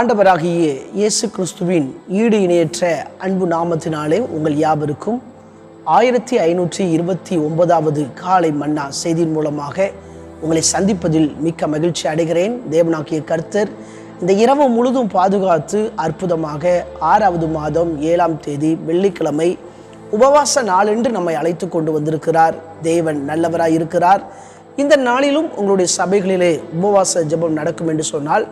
ஆண்டவராகிய இயேசு கிறிஸ்துவின் ஈடு இணையற்ற அன்பு நாமத்தினாலே உங்கள் யாவருக்கும் ஆயிரத்தி ஐநூற்றி இருபத்தி ஒன்பதாவது காலை மன்னா செய்தியின் மூலமாக உங்களை சந்திப்பதில் மிக்க மகிழ்ச்சி அடைகிறேன். தேவனாக்கிய கர்த்தர் இந்த இரவு முழுதும் பாதுகாத்து அற்புதமாக ஆறாவது மாதம் ஏழாம் தேதி வெள்ளிக்கிழமை உபவாச நாளென்று நம்மை அழைத்து கொண்டு வந்திருக்கிறார். தேவன் நல்லவராய் இருக்கிறார் இந்த நாளிலும் உங்களுடைய சபைகளிலே உபவாச ஜெபம் நடக்கும் என்று சொன்னால்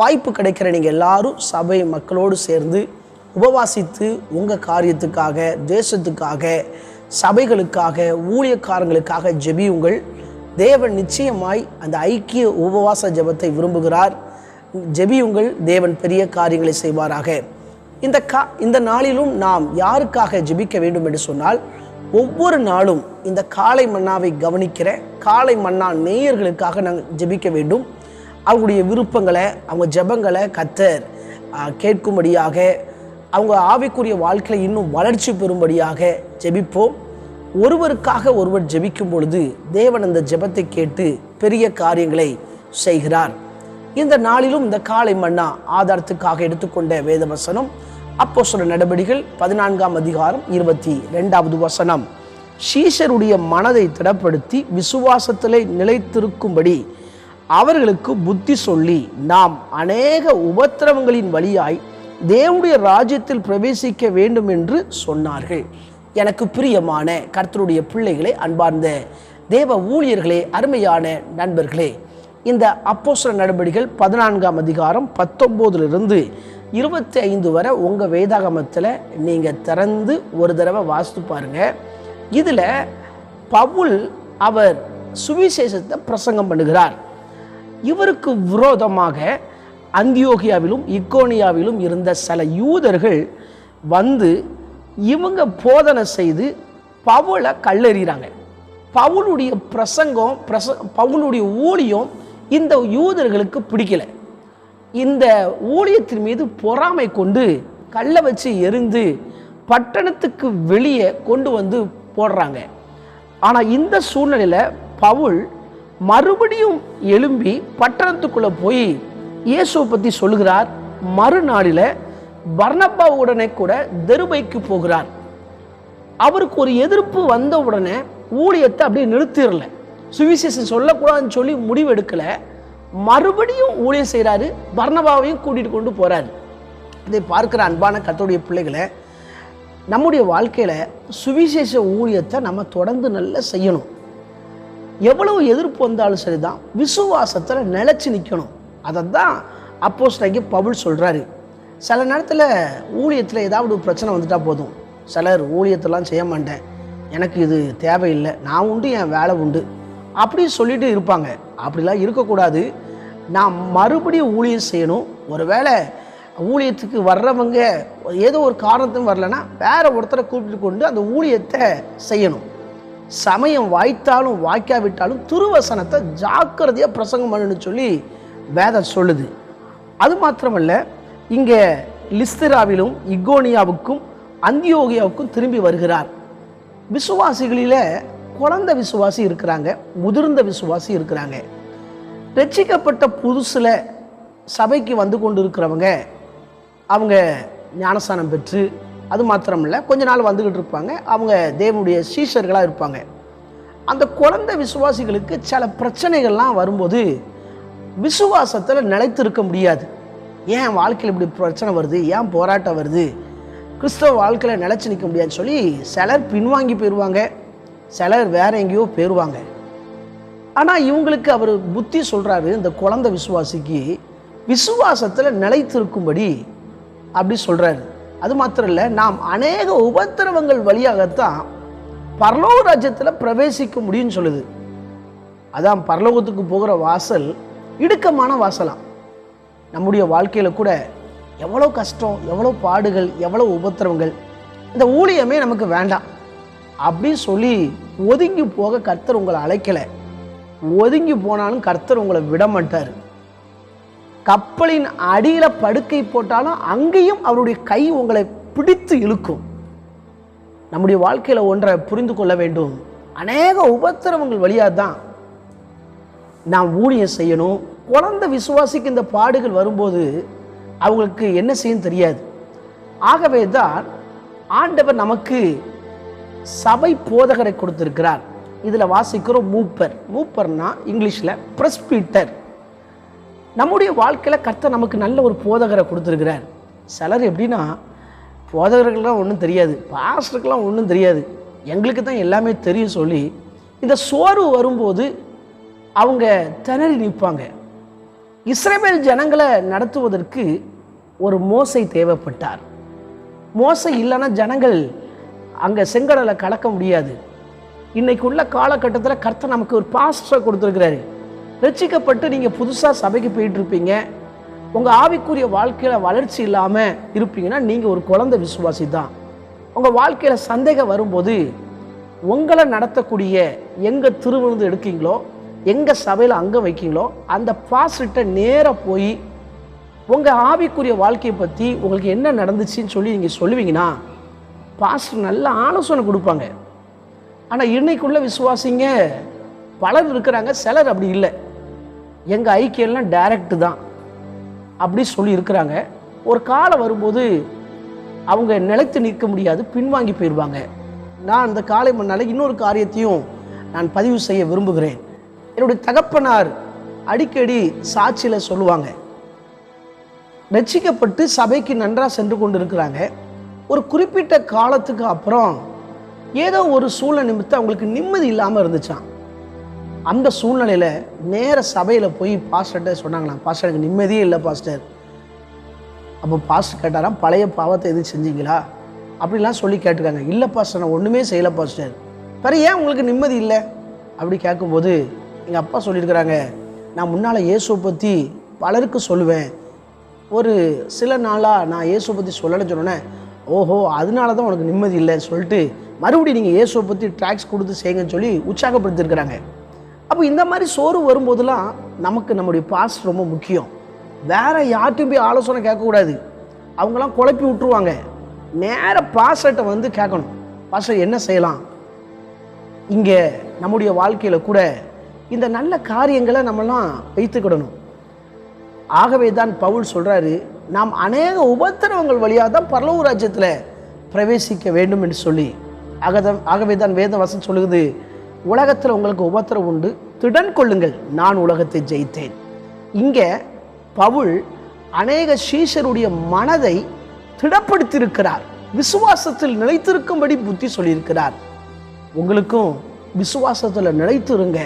வாய்ப்பு கிடைக்கிற நீங்கள் எல்லாரும் சபை மக்களோடு சேர்ந்து உபவாசித்து உங்கள் காரியத்துக்காக தேசத்துக்காக சபைகளுக்காக ஊழியக்காரங்களுக்காக ஜெபியுங்கள் தேவன் நிச்சயமாய் அந்த ஐக்கிய உபவாச ஜெபத்தை விரும்புகிறார். ஜெபியுங்கள் தேவன் பெரிய காரியங்களை செய்வாராக. இந்த கா இந்த நாளிலும் நாம் யாருக்காக ஜெபிக்க வேண்டும் என்று சொன்னால் ஒவ்வொரு நாளும் இந்த காலை மன்னாவை கவனிக்கிற காலை மன்னா நேயர்களுக்காக நாங்கள் ஜெபிக்க வேண்டும். அவங்களுடைய விருப்பங்களை அவங்க ஜெபங்களை கத்தர் கேட்கும்படியாக அவங்க ஆவிக்குரிய வாழ்க்கையில் இன்னும் வளர்ச்சி பெறும்படியாக ஜெபிப்போம். ஒருவருக்காக ஒருவர் ஜெபிக்கும் பொழுது தேவன் அந்த ஜெபத்தை கேட்டு பெரிய காரியங்களை செய்கிறார். இந்த நாளிலும் இந்த காலை மன்னா ஆதாரத்துக்காக எடுத்துக்கொண்ட வேத வசனம் அப்போ சொல்ல நடவடிக்கைகள் பதினான்காம் அதிகாரம் இருபத்தி ரெண்டாவது வசனம். சீஷருடைய மனதை திடப்படுத்தி விசுவாசத்திலே நிலைத்திருக்கும்படி அவர்களுக்கு புத்தி சொல்லி நாம் அநேக உபத்திரவங்களின் வழியாய் தேவனுடைய ராஜ்யத்தில் பிரவேசிக்க வேண்டும் என்று சொன்னார்கள். எனக்கு பிரியமான கர்த்தருடைய பிள்ளைகளே அன்பார்ந்த தேவ ஊழியர்களே அருமையான நண்பர்களே இந்த அப்போசர நடவடிக்கைகள் பதினான்காம் அதிகாரம் பத்தொம்போதுலேருந்து இருபத்தி ஐந்து வரை உங்கள் வேதாகமத்தில் நீங்கள் திறந்து ஒரு தடவை வாசித்து பாருங்கள் இதில் பவுல் அவர் சுவிசேஷத்தை பிரசங்கம் பண்ணுகிறார். இவருக்கு விரோதமாக அந்தியோகியாவிலும் இக்கோனியாவிலும் இருந்த சில யூதர்கள் வந்து இவங்க போதனை செய்து பவுலை கல்லெறிகிறாங்க. பவுலுடைய பிரசங்கம் பிரச பவுலுடைய ஊழியம் இந்த யூதர்களுக்கு பிடிக்கலை. இந்த ஊழியத்தின் மீது பொறாமை கொண்டு கல்லை வச்சு எரிந்து பட்டணத்துக்கு வெளியே கொண்டு வந்து போடுறாங்க. ஆனால் இந்த சூழ்நிலையில் பவுல் மறுபடியும் எழும்பி பட்டணத்துக்குள்ளே போய் இயேசுவை பற்றி சொல்லுகிறார். மறுநாளில் பர்னப்பாவுடனே கூட தெருபைக்கு போகிறார். அவருக்கு ஒரு எதிர்ப்பு வந்த உடனே ஊழியத்தை அப்படியே நிறுத்திடல. சுவிசேஷம் சொல்லக்கூடாதுன்னு சொல்லி முடிவெடுக்கலை மறுபடியும் ஊழியம் செய்கிறாரு பர்ணபாவையும் கூட்டிகிட்டு கொண்டு போகிறாரு இதை பார்க்கிற அன்பான கத்தோடைய பிள்ளைகளை நம்முடைய வாழ்க்கையில் சுவிசேஷ ஊழியத்தை நம்ம தொடர்ந்து நல்லா செய்யணும். எவ்வளவு எதிர்ப்பு வந்தாலும் சரிதான். விசுவாசத்தில் நிலச்சி நிற்கணும் அதை தான் அப்போஸ் நகி பவுல் சொல்கிறாரு சில நேரத்தில் ஊழியத்தில் ஏதாவது ஒரு பிரச்சனை வந்துட்டால் போதும். சிலர் ஊழியத்தெல்லாம் செய்ய மாட்டேன். எனக்கு இது தேவையில்லை. நான் உண்டு என் வேலை உண்டு. அப்படி சொல்லிட்டு இருப்பாங்க. அப்படிலாம் இருக்கக்கூடாது. நான் மறுபடியும் ஊழியம் செய்யணும். ஒருவேளை ஊழியத்துக்கு வர்றவங்க ஏதோ ஒரு காரணத்தும் வரலன்னா வேற ஒருத்தரை கூப்பிட்டு கொண்டு அந்த ஊழியத்தை செய்யணும். சமயம் வாய்த்தாலும் வாய்க்காவிட்டாலும் துருவசனத்தை ஜாக்கிரதையாக பிரசங்கம் பண்ணணும்னு சொல்லி வேதம் சொல்லுது. அது மாத்திரமல்ல இங்கே லிஸ்திராவிலும் இகோனியாவுக்கும் அந்தியோகியாவுக்கும் திரும்பி வருகிறார். விசுவாசிகளில் குழந்த விசுவாசி இருக்கிறாங்க முதிர்ந்த விசுவாசி இருக்கிறாங்க. ரட்சிக்கப்பட்ட புதுசில் சபைக்கு வந்து கொண்டு இருக்கிறவங்க அவங்க ஞானஸ்தானம் பெற்று அது மாத்திரமில்ல கொஞ்ச நாள் வந்துக்கிட்டு இருப்பாங்க. அவங்க தேவனுடைய சீஷர்களாக இருப்பாங்க. அந்த குழந்தை விசுவாசிகளுக்கு சில பிரச்சனைகள்லாம் வரும்போது விசுவாசத்தில் நிலைத்திருக்க முடியாது. ஏன் வாழ்க்கையில் இப்படி பிரச்சனை வருது? ஏன் போராட்டம் வருது? கிறிஸ்தவ வாழ்க்கையில் நிலைச்சு நிற்க முடியாதுன்னு சொல்லி சிலர் பின்வாங்கி போயிடுவாங்க சிலர் வேற எங்கேயோ போயிடுவாங்க ஆனால் இவங்களுக்கு அவர் புத்தி சொல்கிறாரு இந்த குழந்தை விசுவாசிக்கு விசுவாசத்தில் நிலைத்திருக்கும்படி அப்படி சொல்கிறாரு அது மாத்திரம் இல்லை நாம் அநேக உபத்திரவங்கள் வழியாகத்தான் பரலோக ராஜ்யத்தில் பிரவேசிக்க முடியும்னு சொல்லுது. அதான் பரலோகத்துக்கு போகிற வாசல் இடுக்கமான வாசலாம். நம்முடைய வாழ்க்கையில் கூட எவ்வளோ கஷ்டம் எவ்வளோ பாடுகள் எவ்வளோ உபத்திரவங்கள் இந்த ஊழியமே நமக்கு வேண்டாம். அப்படின்னு சொல்லி ஒதுங்கி போக கர்த்தர் உங்களை அழைக்கலை. ஒதுங்கி போனாலும் கர்த்தர் உங்களை விட மாட்டார். கப்பலின் அடியில் படுக்கை போட்டாலும் அங்கேயும் அவருடைய கை உங்களை பிடித்து இழுக்கும். நம்முடைய வாழ்க்கையில் ஒன்றை புரிந்து கொள்ள வேண்டும். அநேக உபத்திரவங்கள் வழியாக தான் நாம் ஊழியம் செய்யணும். குழந்த விசுவாசிக்கு இந்த பாடுகள் வரும்போது அவங்களுக்கு என்ன செய்யும் தெரியாது. ஆகவே தான் ஆண்டவர் நமக்கு சபை போதகரை கொடுத்திருக்கிறார். இதில் வாசிக்கிறோம் மூப்பர். மூப்பர்னா இங்கிலீஷில் ப்ரெஸ்பீட்டர் நம்முடைய வாழ்க்கையில் கர்த்தர் நமக்கு நல்ல ஒரு போதகரை கொடுத்துருக்கிறார். சிலர் எப்படின்னா போதகர்கள்லாம் ஒன்றும் தெரியாது பாஸ்டருக்கெல்லாம் ஒன்றும் தெரியாது. எங்களுக்கு தான் எல்லாமே தெரியும் சொல்லி இந்த சோர்வு வரும்போது அவங்க திணறி நிற்பாங்க. இஸ்ரேல் ஜனங்களை நடத்துவதற்கு ஒரு மோசை தேவைப்பட்டார். மோசை இல்லைன்னா ஜனங்கள் அங்கே செங்கடலை கலக்க முடியாது. இன்றைக்கு உள்ள காலகட்டத்தில் கர்த்தர் நமக்கு ஒரு பாஸ்டரை கொடுத்துருக்கிறாரு. ரட்சிக்கப்பட்டு நீங்கள் புதுசாக சபைக்கு போயிட்டு இருப்பீங்க உங்கள் ஆவிக்குரிய வாழ்க்கையில் வளர்ச்சி இல்லாமல் இருப்பீங்கன்னா நீங்கள் ஒரு குழந்தை விசுவாசி தான் உங்கள் வாழ்க்கையில் சந்தேகம் வரும்போது உங்களை நடத்தக்கூடிய எங்கே திருவிழுந்து எடுக்கீங்களோ எங்கே சபையில் அங்கே வைக்கீங்களோ அந்த பாஸ்டர்கிட்ட நேராக போய் உங்கள் ஆவிக்குரிய வாழ்க்கையை பற்றி உங்களுக்கு என்ன நடந்துச்சுன்னு சொல்லி நீங்கள் சொல்லுவீங்கன்னா பாஸ்டர் நல்ல ஆலோசனை கொடுப்பாங்க. ஆனால் இன்னைக்குள்ள விசுவாசிங்க பலர் இருக்கிறாங்க சிலர் அப்படி இல்லை. எங்கள் ஐக்கியம்லாம் டைரக்ட் தான். அப்படி சொல்லி இருக்கிறாங்க ஒரு காலம் வரும்போது அவங்க நிலைத்து நிற்க முடியாது பின்வாங்கி போயிடுவாங்க நான் அந்த காலை மண்ணால் இன்னொரு காரியத்தையும் நான் பதிவு செய்ய விரும்புகிறேன். என்னுடைய தகப்பனார் அடிக்கடி சாட்சியில் சொல்லுவாங்க. ரட்சிக்கப்பட்டு சபைக்கு நன்றாக சென்று கொண்டு இருக்கிறாங்க ஒரு குறிப்பிட்ட காலத்துக்கு அப்புறம் ஏதோ ஒரு சூழ்நிலை நிமித்தம் அவங்களுக்கு நிம்மதி இல்லாமல் இருந்துச்சான் அந்த சூழ்நிலையில் நேர சபையில் போய் பாஸ்டர்கிட்ட சொன்னாங்களாம் பாஸ்டர் எனக்கு நிம்மதியே இல்லை பாஸ்டர். அப்போ பாஸ்டர் கேட்டாராம் பழைய பாவத்தை எதுவும் செஞ்சீங்களா? அப்படிலாம் சொல்லி கேட்டிருக்காங்க. இல்லை பாஸ்டர் நான் ஒன்றுமே செய்யலை பாஸ்டர். பிற ஏன் உங்களுக்கு நிம்மதி இல்லை? அப்படி கேட்கும்போது எங்கள் அப்பா சொல்லியிருக்கிறாங்க நான் முன்னால் இயேசுவை பற்றி பலருக்கு சொல்லுவேன். ஒரு சில நாளாக நான் இயேசுவை பற்றி சொல்லலைன்னு சொன்னோன்னே ஓஹோ அதனால தான் உனக்கு நிம்மதி இல்லைன்னு சொல்லிட்டு மறுபடியும் நீங்கள் இயேசுவை பற்றி ட்ராக்ஸ் கொடுத்து செய்யுங்கன்னு சொல்லி உற்சாகப்படுத்திருக்கிறாங்க அப்போ இந்த மாதிரி சோறு வரும்போதெல்லாம் நமக்கு நம்முடைய பாஸ் ரொம்ப முக்கியம். வேற யார்ட்டையும் போய் ஆலோசனை கேட்கக்கூடாது. அவங்களாம் குழப்பி விட்டுருவாங்க. நேர பாஸ்டர்கிட்ட வந்து கேட்கணும். பாஸ்டர் என்ன செய்யலாம்? இங்கே நம்முடைய வாழ்க்கையில் கூட இந்த நல்ல காரியங்களை நம்மலாம் வைத்துக்கிடணும். ஆகவே தான் பவுல் சொல்றாரு நாம் அநேக உபத்திரவங்கள் வழியாக தான் பரலவு ராஜ்யத்தில் பிரவேசிக்க வேண்டும் என்று சொல்லி. ஆகதான் ஆகவே தான் வேத வசம் சொல்லுகிறது உலகத்தில் உங்களுக்கு உபத்திரம் உண்டு. திடன் கொள்ளுங்கள் நான் உலகத்தை ஜெயித்தேன். இங்கே பவுல் அநேக சீஷருடைய மனதை திடப்படுத்தியிருக்கிறார். விசுவாசத்தில் நிலைத்திருக்கும்படி புத்தி சொல்லியிருக்கிறார். உங்களுக்கும் விசுவாசத்தில் நிலைத்திருங்க.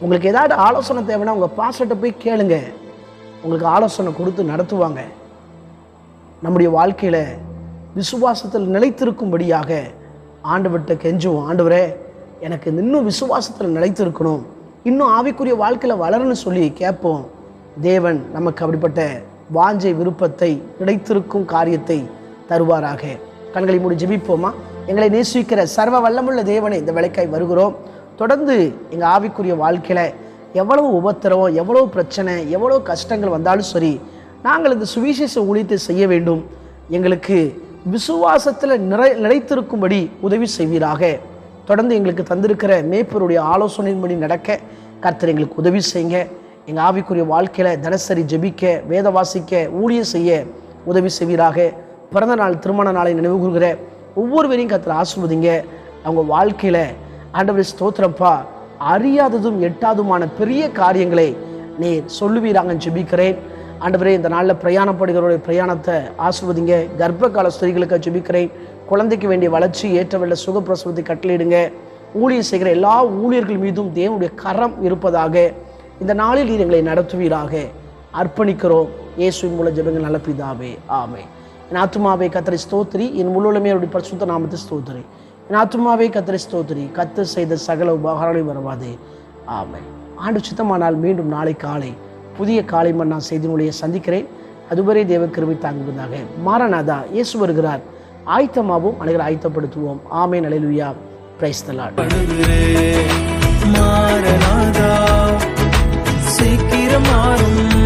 உங்களுக்கு ஏதாவது ஆலோசனை தேவைன்னா உங்கள் பாஸ்டர்கிட்ட போய் கேளுங்க. உங்களுக்கு ஆலோசனை கொடுத்து நடத்துவாங்க. நம்முடைய வாழ்க்கையில் விசுவாசத்தில் நிலைத்திருக்கும்படியாக ஆண்டவர்கிட்ட கெஞ்சுவோம். ஆண்டவரே எனக்கு இன்னும் விசுவாசத்தில் நிலைத்திருக்கணும். இன்னும் ஆவிக்குரிய வாழ்க்கையில் வளரணும்னு சொல்லி கேட்போம். தேவன் நமக்கு அப்படிப்பட்ட வாஞ்சை விருப்பத்தை நிலைத்திருக்கும் காரியத்தை தருவாராக. கண்களை மூடி ஜெபிப்போமா? எங்களை நேசிக்கிற சர்வ வல்லமுள்ள தேவனை இந்த விளக்காய் வருகிறோம். தொடர்ந்து எங்கள் ஆவிக்குரிய வாழ்க்கையில் எவ்வளவு உபத்திரவம் எவ்வளோ பிரச்சனை எவ்வளோ கஷ்டங்கள் வந்தாலும் சரி நாங்கள் இந்த சுவிசேஷ ஊழியத்தை செய்ய வேண்டும். எங்களுக்கு விசுவாசத்தில் நிறை நிலைத்திருக்கும்படி உதவி செய்வீராக. தொடர்ந்து எங்களுக்கு தந்திருக்கிற மேய்ப்பருடைய ஆலோசனையின்படி நடக்க கர்த்தர் எங்களுக்கு உதவி செய்யுங்க. எங்கள் ஆவிக்குரிய வாழ்க்கையில் தினசரி ஜெபிக்க வேத வாசிக்க ஊழியம் செய்ய உதவி செய்வீராக. பிறந்த நாள் திருமண நாளை நினைவு கூறுகிற ஒவ்வொருவரையும் கர்த்தர் ஆசிர்வதிங்க. அவங்க வாழ்க்கையில் ஆண்டவர் ஸ்தோத்திரப்பா. அறியாததும் எட்டாதுமான பெரிய காரியங்களை நீ சொல்லுவீராங்கன்னு ஜெபிக்கிறேன். ஆண்டவரே இந்த நாளில் பிரயாணப்படுகிறவருடைய பிரயாணத்தை ஆசிர்வதிங்க. கர்ப்ப கால ஸ்திரீகளுக்கு ஜெபிக்கிறேன். குழந்தைக்கு வேண்டிய வளர்ச்சி ஏற்றவல்ல சுகப்பிரசவத்தை கட்டளையிடுங்க. ஊழியம் செய்கிற எல்லா ஊழியர்கள் மீதும் தேவனுடைய கரம் இருப்பதாக இந்த நாளில் நீர் எங்களை நடத்துவீராக. அர்ப்பணிக்கிறோம். இயேசுவின் மூல ஜபங்கள் நல்ல பிதாவே. ஆமே என் ஆத்மாவை கத்தரை ஸ்தோத்திரி. என் முழுமே அவருடைய பரிசுத்த நாமத்தை ஸ்தோத்திரி. என் ஆத்மாவை கத்தரை ஸ்தோத்திரி. கத்து செய்த சகல உபகாரங்களை வரவாதே. ஆமை ஆண்டு சுத்தமானால் மீண்டும் நாளை காலை புதிய காலை நான் செய்தினுடைய சந்திக்கிறேன். அதுவரை தேவ கிருமி தாங்குவதாக. மாரநாதா இயேசு வருகிறார். ஆயத்தமாகவும் அனைவரை ஆயத்தப்படுத்துவோம். ஆமே நலையிலுயா பிரைஸ் தலாட் சீக்கிரம் மாறும்.